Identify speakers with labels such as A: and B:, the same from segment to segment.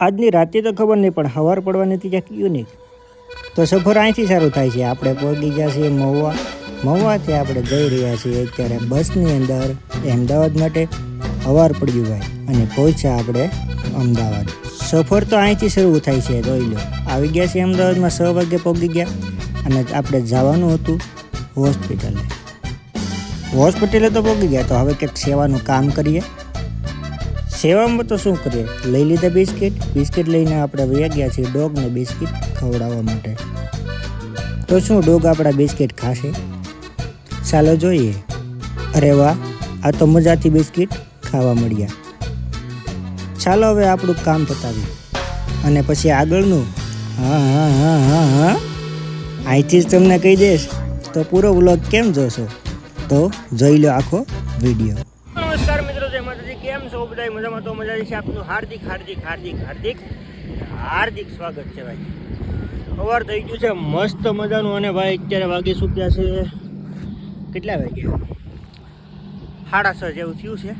A: આજની રાતે તો ખબર નહીં, પણ હવાર પડવાની હતી ક્યાંક યુનિક તો સફર અહીંથી સારું થાય છે. આપણે પહોંચી ગયા છીએ મહુવા. મહુવાથી આપણે જઈ રહ્યા છીએ અત્યારે બસની અંદર, અમદાવાદ માટે. સવાર પડ્યું ભાઈ, અને પહોંચ્યા આપણે અમદાવાદ. સફર તો અહીંથી શરૂ થાય છે, જોઈ લો. આવી ગયા છીએ અમદાવાદમાં છ વાગે પહોંચી ગયા, અને આપણે જવાનું હતું હોસ્પિટલે. હોસ્પિટલે તો પહોંચી ગયા, તો હવે કંઈક સેવાનું કામ કરીએ. સેવામાં તો શું કરીએ? લઈ લીધા બિસ્કિટ. બિસ્કિટ લઈને આપણે વયા ગયા છીએ ડોગને બિસ્કિટ ખવડાવવા માટે. તો શું, ડોગ આપણા બિસ્કિટ ખાશે? ચાલો જોઈએ. અરે વાહ, આ તો મજાથી બિસ્કિટ ખાવા મળ્યા. ચાલો હવે આપણું કામ પતાવીએ. અને પછી આગળનું. હા હા હા હા હા. અહીંથી જ તમને કહી દઈશ. તો પૂરો વ્લોગ કેમ જોશો? તો જોઈ લો આખો વીડિયો. છો બધા મજામાં, તો મજા છે આપનું હાર્દિક હાર્દિક હાર્દિક હાર્દિક. હાર્દિક સ્વાગત છે ભાઈ. સવાર થઈ ગયું છે, મસ્ત મજાનું અને ભાઈ અત્યારે વાગી ચૂક્યા છે કેટલા વાગ્યા? સાડા છ જેવું થયું છે.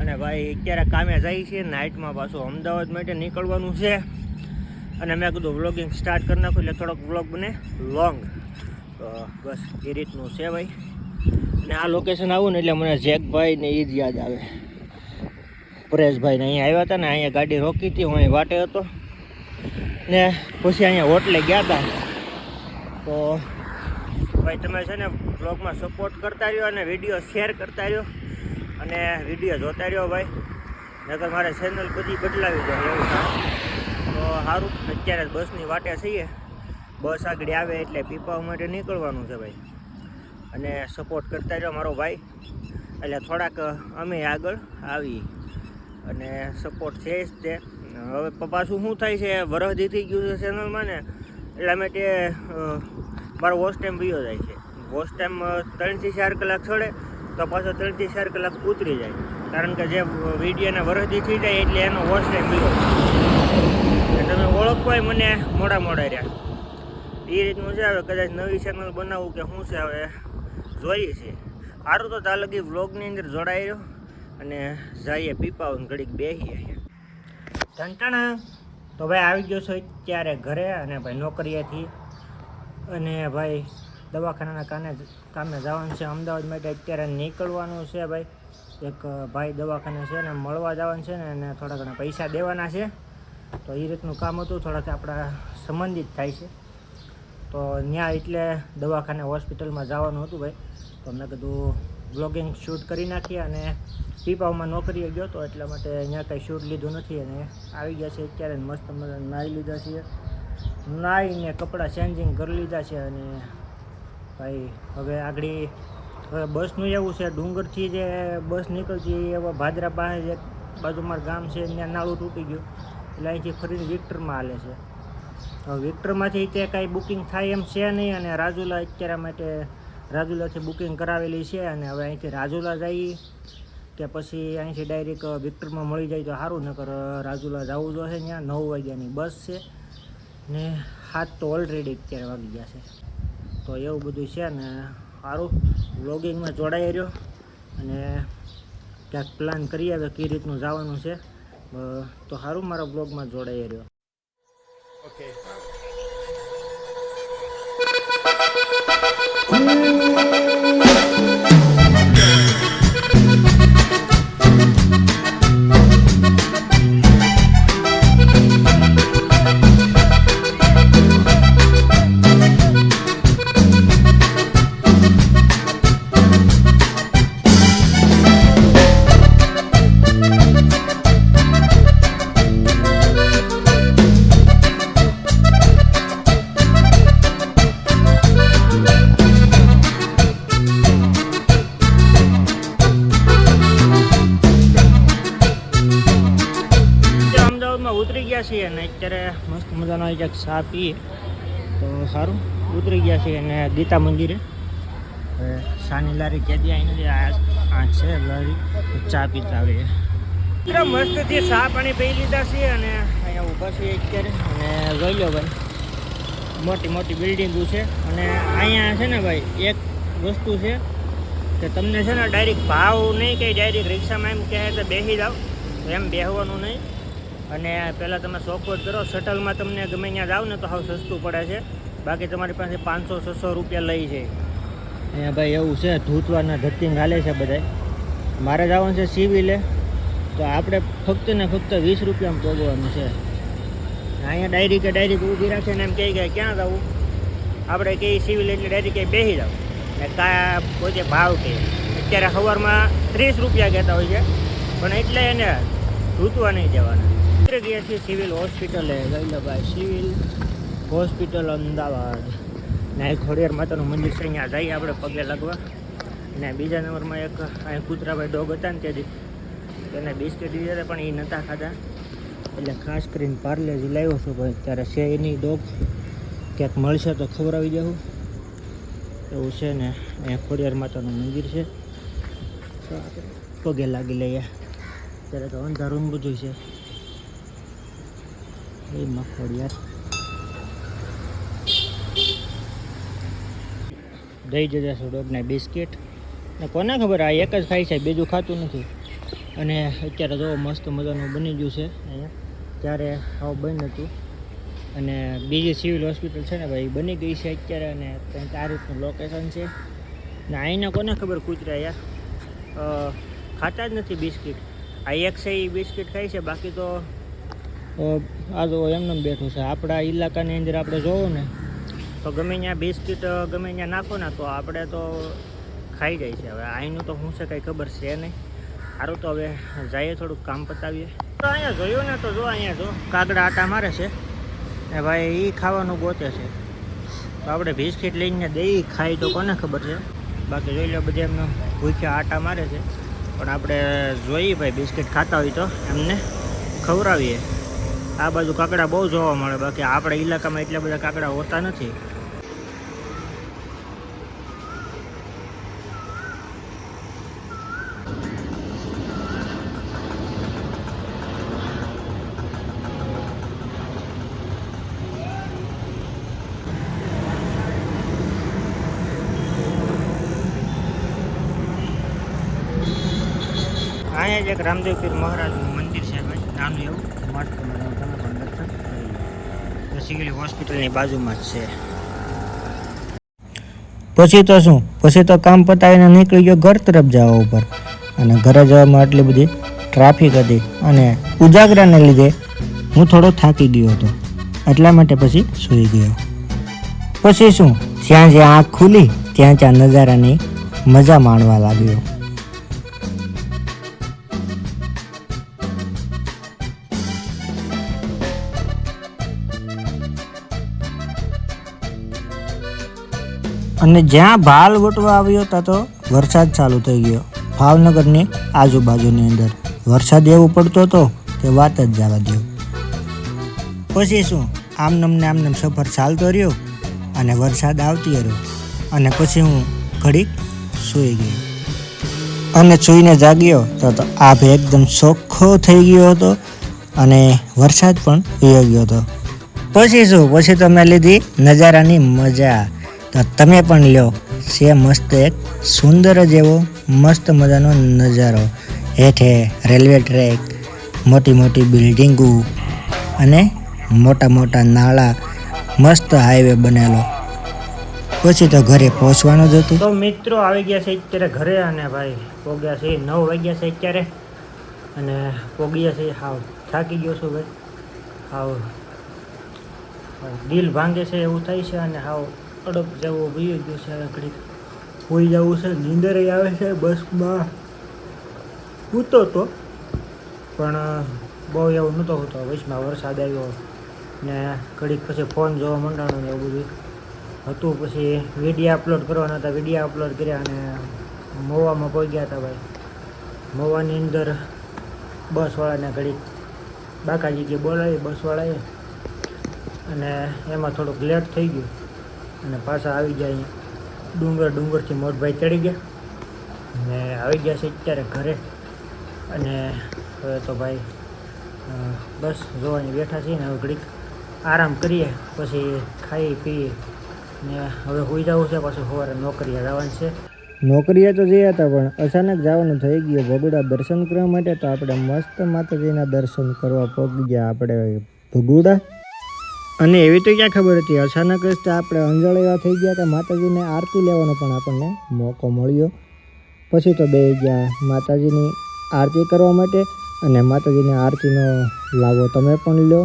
A: અને ભાઈ અત્યારે કામે જાય છે, નાઇટમાં પાછું અમદાવાદ માટે નીકળવાનું છે. અને મેં કીધું વ્લોગિંગ સ્ટાર્ટ કરી નાખું, એટલે થોડોક વ્લોગ બને લોંગ તો બસ એ રીતનું છે ભાઈ. અને આ લોકેશન આવું ને એટલે મને જેકભાઈ ને એ જ યાદ આવે. પરેશભાઈ ને અહીંયા આવ્યા હતા ને અહીંયા ગાડી રોકી હતી, હું અહીં વાટે હતો. ને પછી અહીંયા હોટલે ગયા હતા. તો ભાઈ તમે છે ને બ્લોગમાં સપોર્ટ કરતા રહ્યો અને વીડિયો શેર કરતા રહ્યો. અને વીડિયો જોતા રહ્યો ભાઈ. નકર મારે ચેનલ બધી બદલાવી જાય એવું તો સારું અત્યારે બસની વાટે છીએ. બસ આગળ આવે એટલે પીપાવા માટે નીકળવાનું છે ભાઈ. અને સપોર્ટ કરતા રહ્યો મારો ભાઈ. એટલે થોડાક અમે આગળ આવી અને સપોર્ટ છે જ તે. હવે પપ્પા, શું થાય છે? વરહદી થઈ ગયું છે ચેનલમાં ને, એટલા માટે મારો વોશ ટાઈમ વયો જાય છે. વોશ ટાઈમ ત્રણથી ચાર કલાક ચડે તો પાછો ત્રણથી ચાર કલાક ઉતરી જાય. કારણ કે જે વિડીયોના વરહદી થઈ જાય એટલે એનો વોશ ટાઈમ એટલે તમે ઓળખવાય મને મોડા મોડા રહ્યા. એ રીતનું છે હવે કદાચ નવી ચેનલ બનાવવું કે શું છે હવે, જોઈએ છીએ સારું તો તાલગી વ્લોગની અંદર જોડાઈ રહ્યો. અને જઈએ પીપાવ ઘડીક બેસીએ ધંટાણા તો ભાઈ આવી ગયો છો ત્યારે ઘરે અને ભાઈ નોકરીએથી. અને ભાઈ દવાખાનાના કાને કામે જવાનું છે. અમદાવાદ માટે અત્યારે નીકળવાનું છે ભાઈ. એક ભાઈ દવાખાને છે ને મળવા જવાનું છે ને એને થોડા ઘણા પૈસા દેવાના છે. તો એ રીતનું કામ હતું, થોડાક આપણા સંબંધિત થાય છે. તો ત્યાં એટલે દવાખાને હોસ્પિટલમાં જવાનું હતું ભાઈ. તો મેં કીધું બ્લોગિંગ શૂટ કરી નાખી અને પીપાવમાં નોકરીએ ગયો તો એટલા માટે અહીંયા કંઈ શૂટ લીધું નથી અને આવી ગયા છે અત્યારે મસ્ત મજા નાહી લીધા છીએ. નાહીને કપડાં ચેન્જિંગ કરી લીધા છે અને ભાઈ, હવે આગળ, હવે બસનું એવું છે, ડુંગરથી જે બસ નીકળતી એવા ભાદરા પાસે જે મારું ગામ છે, ત્યાં નાળું તૂટી ગયું. એટલે અહીંથી ફરીને વિક્ટરમાં હાલે છે. હવે વિક્ટરમાંથી તે કાંઈ બુકિંગ થાય એમ છે નહીં અને રાજુલા અત્યારે માટે રાજુલાથી બુકિંગ કરાવેલી છે અને હવે અહીંથી રાજુલા જઈએ કે પછી અહીંથી ડાયરેક્ટ વિક્ટરમાં મળી જાય તો સારું નકર રાજુલા જવું જોઈએ ત્યાં. નવ વાગ્યાની બસ છે ને હાથ તો ઓલરેડી અત્યારે વાગી ગયા છે. તો એવું બધું છે ને સારું. વ્લોગિંગમાં જોડાઈ રહ્યો અને ક્યાંક પ્લાન કરીએ આવે કઈ રીતનું જવાનું છે. તો સારું મારા બ્લોગમાં જોડાઈ રહ્યો. ઓકે છીએ અને અત્યારે મસ્ત મજાનો એક ચા પીએ. તો સારું ઉતરી ગયા છીએ અને ગીતા મંદિરે. સાની લારી કેદી આવીને આ છે, લારી. ચા પીતા આવીએ. મસ્તથી ચા પાણી પી લીધા છીએ અને અહીંયા ઊભા છીએ અત્યારે. અને જોઈ લો ભાઈ, મોટી મોટી બિલ્ડિંગો છે. અને અહીંયા છે ને ભાઈ, એક વસ્તુ છે કે તમને છે ને ડાયરેક્ટ ભાવ નહીં કે ડાયરેક્ટ રિક્ષામાં એમ કહે તો બેસી જાઓ. એમ બેસવાનું નહીં. અને પહેલાં તમે શોખવટ કરો, શટલમાં તમને ગમે ત્યાં જાઓ ને તો હાવ સસ્તું પડે છે. બાકી તમારી પાસે પાંચસો, છસો રૂપિયા લઈ છે. અહીંયા ભાઈ એવું છે, ધૂતવાના ધતિંગ હાલે છે બધાય. મારે જવાનું છે સિવિલે, તો આપણે ફક્ત ને ફક્ત વીસ રૂપિયામાં પગવાનું છે. અહીંયા ડાયરી કે ડાયરી ઊભી રાખે ને એમ કહે કે ક્યાં જવું? આપણે કહીએ સિવિલ એટલે ડાયરી કે બેસી જાવ ને કા પોતે ભાવ કે અત્યારે સવારમાં ત્રીસ રૂપિયા કહેતા હોય છે, પણ એટલે એને ધૂતવા નહીં જવાના. ઉતરી ગયા છીએ સિવિલ હોસ્પિટલે. લઈ ભાઈ સિવિલ હોસ્પિટલ, અમદાવાદ. ને ખોડિયાર માતાનું મંદિર છે, અહીંયા જઈએ આપણે પગે લાગવા. ને બીજા નંબરમાં એક અહીંયા કૂતરાભાઈ ડોગ હતા ને તેથી તેને બિસ્કિટ હતા, પણ એ નહોતા ખાધા. એટલે ખાસ કરીને પાર્લેજી લાવ્યો છું ભાઈ ત્યારે છે એની ડોગ. ક્યાંક મળશે તો ખવડાવી દેવું એવું છે ને, અહીંયા ખોડિયાર માતાનું મંદિર છે. પગે લાગી લઈએ. ત્યારે તો અંધારું બધું છે. એમાં ખોડિયાર દઈ જતા છો ડોગને બિસ્કિટ. ને કોને ખબર, આ એક જ ખાય છે, બીજું ખાતું નથી. અને અત્યારે જો મસ્ત મજાનું બની ગયું છે અહીંયા. ત્યારે આવું બંધ હતું. અને બીજી સિવિલ હોસ્પિટલ છે ને ભાઈ બની ગઈ છે અત્યારે અને કંઈક આ રીતનું લોકેશન છે. ને અહીંને કોને ખબર કૂતરા યાર ખાતા જ નથી બિસ્કિટ. આ એક છે એ બિસ્કિટ ખાય છે, બાકી તો આ જો એમને બેઠું છે. આપણા ઇલાકાની અંદર આપણે જોવું ને, તો ગમે ત્યાં બિસ્કિટ ગમે ત્યાં નાખો ને, તો આપણે તો ખાઈ જાય છે. હવે અહીંનું તો શું છે કંઈ ખબર છે નહીં. સારું તો હવે જઈએ થોડુંક કામ પતાવીએ. તો અહીંયા જોયું ને, તો જો અહીંયા જો, કાગડા આટા મારે છે. ને ભાઈ એ ખાવાનું ગોતે છે. તો આપણે બિસ્કિટ લઈને દઈ ખાઈ તો કોને ખબર છે. બાકી જોઈ લો બધા એમને ભૂખ્યા આટા મારે છે. પણ આપણે જોઈએ ભાઈ, બિસ્કિટ ખાતા હોય તો એમને ખવડાવીએ. આ બાજુ કાકડા બહુ જોવા મળે, બાકી આપણા ઇલાકામાં એટલા બધા કાકડા હોતા નથી. અહીંયા જ એક રામદેવ પીર મહારાજનું મંદિર છે ભાઈ નાનું એવું મસ્ત મજાનું તમે પણ દર્શન કરી લો. તો સિવિલ હોસ્પિટલની બાજુમાં જ છે. પછી તો શું? પછી તો કામ પતાવીને નીકળી ગયો ઘર તરફ જવા ઉપર. અને ઘરે જવામાં આટલી બધી ટ્રાફિક હતી. અને ઉજાગરાને લીધે હું થોડો થાકી ગયો હતો. એટલા માટે પછી સૂઈ ગયો. પછી શું? જ્યાં જ્યાં આંખ ખુલી, ત્યાં ત્યાં નજારાની મજા માણવા લાગ્યો. અને જ્યાં ભાલ વટવા આવ્યો ત્યાં તો વરસાદ ચાલુ થઈ ગયો. ભાવનગરની આજુબાજુની અંદર વરસાદ એવો પડતો હતો કે વાત જ જવા દો પછી શું? આમનમ ને આમનમ સફર ચાલતો રહ્યો અને વરસાદ આવતી રહ્યો. અને પછી હું ઘડીક સૂઈ ગયો. અને સૂઈને જાગ્યો તો આભ એકદમ ચોખ્ખો થઈ ગયો હતો અને વરસાદ પણ વયો ગયો હતો. પછી શું? પછી તો મેં લીધી નજારાની મજા. તો તમે પણ લ્યો. છે મસ્ત એક સુંદર જ એવો મસ્ત મજાનો નજારો. હેઠે રેલવે ટ્રેક, મોટી મોટી બિલ્ડિંગો અને મોટા મોટા નાળા મસ્ત હાઈવે બનેલો. પછી તો ઘરે પહોંચવાનું જ હતું. તો મિત્રો આવી ગયા છે અત્યારે ઘરે અને ભાઈ પોગ્યા છે નવ વાગ્યા છે અત્યારે. અને પોગ્યા છે હાવ થાકી ગયો છું ભાઈ. હાવ દિલ ભાંગે છે એવું થાય છે અને હાવ અડપ જવો ભાઈ ગયો છે હવે ઘડીક. હોઈ જવું છે, નીંદર આવે છે બસમાં. સૂતો તો, પણ બહુ એવું નહોતો હોતો. વચમાં વરસાદ આવ્યો ને ઘડીક પછી ફોન જોવા માંડવાનો ને એવું બધું. હતું પછી વિડીયા અપલોડ કરવાના હતા, વિડીયા અપલોડ કર્યા અને મોવામાં પહોંચ્યા હતા ભાઈ. મોવાની અંદર બસવાળાને ઘડીક બાકાજી કે બોલાવી, બસવાળાએ. અને એમાં થોડુંક લેટ થઈ ગયું. અને પાછા આવી ગયા અહીંયા. ડુંગર ડુંગરથી મોટભાઈ ચડી ગયા. અને આવી ગયા છે અત્યારે ઘરે. અને હવે તો ભાઈ બસ જોવાની બેઠા છીએ ને હવે ઘડીક આરામ કરીએ, પછી ખાઈ પીએ. ને હવે હોઈ જવું છે, પાછું સવારે નોકરીએ જવાનું છે. નોકરીએ તો જયા હતા, પણ અચાનક જવાનું થઈ ગયું. ભગુડા દર્શન કરવા માટે તો આપણે મસ્ત માતાજીના દર્શન કરવા પગ ગયા આપણે ભગુડા. અને એવી તો ક્યાં ખબર હતી? અચાનક જ આપણે અંજળ એવા થઈ ગયા કે માતાજીને આરતી લેવાનો પણ આપણને મોકો મળ્યો. પછી તો બે ગયા. માતાજીની આરતી કરવા માટે અને માતાજીની આરતીનો લાવો તમે પણ લો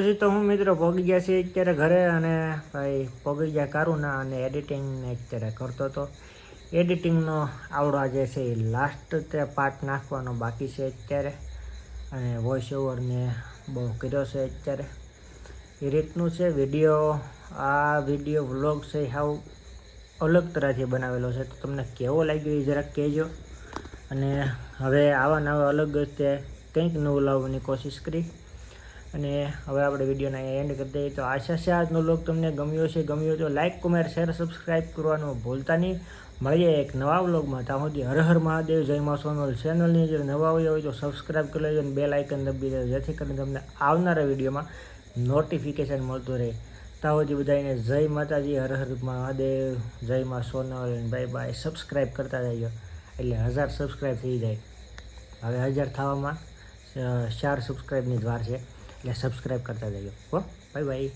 A: પછી તો હું મિત્રો ભોગી ગયા છે અત્યારે ઘરે અને ભાઈ ભોગી ગયા કારુના અને એડિટિંગને અત્યારે કરતો હતો. એડિટિંગનો આવડો જે છે એ લાસ્ટ તે પાર્ટ નાખવાનો બાકી છે અત્યારે. અને વોઇસ ઓવરને બહુ કર્યો છે અત્યારે. એ રીતનું છે વીડિયો આ વીડિયો વ્લોગ છે હાવ અલગ તરહથી બનાવેલો છે. તો તમને કેવો લાગ્યો એ જરાક કહેજો. અને હવે આવા નવા અલગ તે કંઈક નવું લાવવાની કોશિશ કરી. અને હવે આપણે વિડીયોને અહીંયા એન્ડ કરી દઈએ. તો આશા છે આજનો લોક તમને ગમ્યો છે ગમ્યો તો લાઇક કોમેન્ટ શેર સબસ્ક્રાઈબ કરવાનું ભૂલતા નહીં. મળીએ એક નવા વ્લોગમાં ત્યાં સુધી હર હર મહાદેવ, જય મા સોનલ ચેનલની જે નવા હોય તો સબસ્ક્રાઈબ કરી લેજો અને બે લાઇકન દબી દેજો, જેથી કરીને તમને આવનારા વિડીયોમાં નોટિફિકેશન મળતું રહે. ત્યાં સુધી બધાને જય માતાજી, હર હર મહાદેવ, જય મા સોનલ બાય બાય સબસ્ક્રાઈબ કરતા જઈએ એટલે હજાર સબસ્ક્રાઈબ થઈ જાય. હવે હજાર થવામાં ચાર સબસ્ક્રાઈબની જ વાર છે. એટલે સબસ્ક્રાઈબ કરતા જજો. હો બાય બાય